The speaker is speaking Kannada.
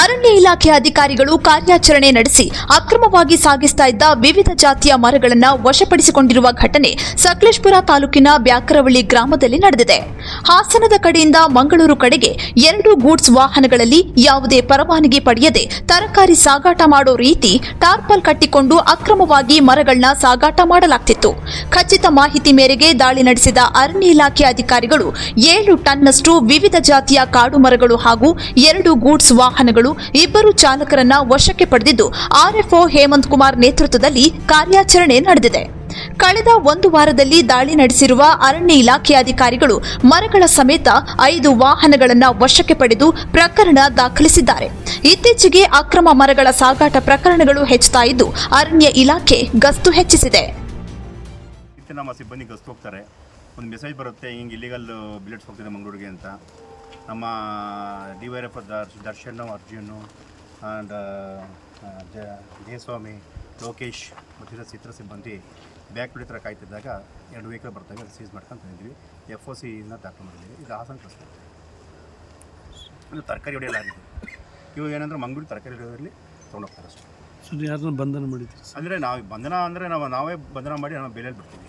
ಅರಣ್ಯ ಇಲಾಖೆ ಅಧಿಕಾರಿಗಳು ಕಾರ್ಯಾಚರಣೆ ನಡೆಸಿ ಅಕ್ರಮವಾಗಿ ಸಾಗಿಸ್ತಾ ಇದ್ದ ವಿವಿಧ ಜಾತಿಯ ಮರಗಳನ್ನು ವಶಪಡಿಸಿಕೊಂಡಿರುವ ಘಟನೆ ಸಕಲೇಶ್ಪುರ ತಾಲೂಕಿನ ಬ್ಯಾಕರವಳ್ಳಿ ಗ್ರಾಮದಲ್ಲಿ ನಡೆದಿದೆ. ಹಾಸನದ ಕಡೆಯಿಂದ ಮಂಗಳೂರು ಕಡೆಗೆ ಎರಡು ಗೂಡ್ಸ್ ವಾಹನಗಳಲ್ಲಿ ಯಾವುದೇ ಪರವಾನಗಿ ಪಡೆಯದೆ ತರಕಾರಿ ಸಾಗಾಟ ಮಾಡೋ ರೀತಿ ಟಾರ್ಪಲ್ ಕಟ್ಟಿಕೊಂಡು ಅಕ್ರಮವಾಗಿ ಮರಗಳನ್ನ ಸಾಗಾಟ ಮಾಡಲಾಗ್ತಿತ್ತು. ಖಚಿತ ಮಾಹಿತಿ ಮೇರೆಗೆ ದಾಳಿ ನಡೆಸಿದ ಅರಣ್ಯ ಇಲಾಖೆ ಅಧಿಕಾರಿಗಳು ಏಳು ಟನ್ನಷ್ಟು ವಿವಿಧ ಜಾತಿಯ ಕಾಡು ಮರಗಳು ಹಾಗೂ ಎರಡು ಗೂಡ್ಸ್ ವಾಹನಗಳು ಇಬ್ಬರು ಚಾಲಕರನ್ನ ವಶಕ್ಕೆ ಪಡೆದಿದ್ದು, ಆರ್ಎಫ್ಒ ಹೇಮಂತ್ ಕುಮಾರ್ ನೇತೃತ್ವದಲ್ಲಿ ಕಾರ್ಯಾಚರಣೆ ನಡೆದಿದೆ. ಕಳೆದ ಒಂದು ವಾರದಲ್ಲಿ ದಾಳಿ ನಡೆಸಿರುವ ಅರಣ್ಯ ಇಲಾಖೆ ಅಧಿಕಾರಿಗಳು ಮರಗಳ ಸಮೇತ ಐದು ವಾಹನಗಳನ್ನ ವಶಕ್ಕೆ ಪಡೆದು ಪ್ರಕರಣ ದಾಖಲಿಸಿದ್ದಾರೆ. ಇತ್ತೀಚೆಗೆ ಅಕ್ರಮ ಮರಗಳ ಸಾಗಾಟ ಪ್ರಕರಣಗಳು ಹೆಚ್ಚುತ್ತಾ ಇದ್ದು, ಅರಣ್ಯ ಇಲಾಖೆ ಗಸ್ತು ಹೆಚ್ಚಿಸಿದೆ. ನಮ್ಮ ಸಿಬ್ಬಂದಿ ಗಸ್ತು ಹೋಗ್ತಾರೆ. ಒಂದು ಮೆಸೇಜ್ ಬರುತ್ತೆ, ಹಿಂಗೆ ಇಲ್ಲಿಗಲ್ ಬಿಲೆಟ್ಸ್ ಹೋಗ್ತಿದೆ ಮಂಗಳೂರಿಗೆ ಅಂತ. ನಮ್ಮ D Y F Darshan Arjun and Jayaswamy Lokesh ಮತ್ತು ಚಿತ್ರ ಸಿಬ್ಬಂದಿ ಬ್ಯಾಕ್ ಬಿಡಿ ಕಾಯ್ತಿದ್ದಾಗ ಎರಡು ವೆಹಿಕಲ್ ಬರ್ತಾಗ ಅದು ಸೀಸ್ ಮಾಡ್ಕೊಂಡು ತಂದಿದ್ವಿ ಎಫ್ ಒ ಸಿನ ದಾಖಲು ಮಾಡಿದ್ವಿ ಇದು ಹಾಸನ ಕಳಿಸ್ತೀವಿ ಇದು ತರಕಾರಿ ಹೊಡೆಯಲಾಗಿದೆ ಇವಾಗ ಏನಂದ್ರೆ ಮಂಗಳೂರು ತರಕಾರಿ ಹೊಡೆಯೋದ್ರಲ್ಲಿ ತೊಗೊಂಡೋಗ್ತಾರೆ ಅಷ್ಟೇ. ಸೊ ಯಾರನ್ನ ಬಂಧನ ಮಾಡಿದ್ರಿ ಅಂದರೆ ನಾವು ಬಂಧನ ಅಂದರೆ ನಾವು ನಾವೇ ಬಂಧನ ಮಾಡಿ ನಾವು ಬೆಲೆಯಲ್ಲಿ ಬಿಡ್ತೀವಿ.